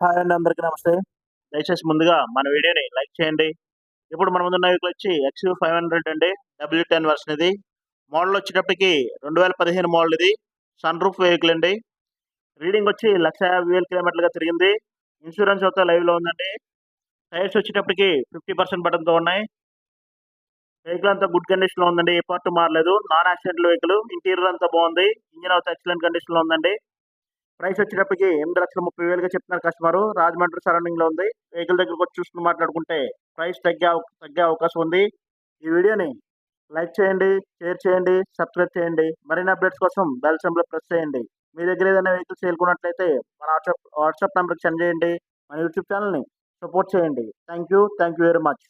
Hi అండి అందరికీ నమస్తే. దయచేసి ముందుగా మన వీడియోని లైక్ చేయండి. ఇప్పుడు మన ముందున్న వెహికల్ వచ్చి ఎక్స్యూ ఫైవ్ హండ్రెడ్ అండి. డబ్ల్యూ టెన్ వర్షన్ ఇది. మోడల్ వచ్చేటప్పటికి రెండు వేల పదిహేను మోడల్ ఇది. సన్ రూఫ్ వెహికల్ అండి. రీడింగ్ వచ్చి లక్ష యాభై వేల కిలోమీటర్లుగా తిరిగింది. ఇన్సూరెన్స్ అయితే లైవ్లో ఉందండి. టైర్స్ వచ్చేటప్పటికి ఫిఫ్టీ పర్సెంట్ బటన్తో ఉన్నాయి. వెహికల్ అంతా గుడ్ కండిషన్లో ఉందండి. ఏ పార్ట్ మారలేదు. నాన్ యాక్సిడెంట్ వెహికల్ ఇంటీరియర్ అంతా బాగుంది. ఇంజిన్ అయితే ఎక్సలెంట్ కండిషన్లో ఉందండి. ప్రైస్ వచ్చేటప్పటికి ఎనిమిది లక్షల ముప్పై వేలుగా చెప్తున్నారు కస్టమర్. రాజమండ్రి సరౌండింగ్లో ఉంది. వెహికల్ దగ్గరకు వచ్చి చూసుకుని మాట్లాడుకుంటే ప్రైస్ తగ్గే తగ్గే అవకాశం ఉంది. ఈ వీడియోని లైక్ చేయండి షేర్ చేయండి సబ్స్క్రైబ్ చేయండి. మరిన్ని అప్డేట్స్ కోసం బెల్ సింబల్ ప్రెస్ చేయండి. మీ దగ్గర ఏదైనా వెహికల్స్ సేల్కున్నట్లయితే మన వాట్సాప్ వాట్సాప్ నెంబర్కి సెండ్ చేయండి. మన యూట్యూబ్ ఛానల్ని సపోర్ట్ చేయండి. Thank you thank you very much.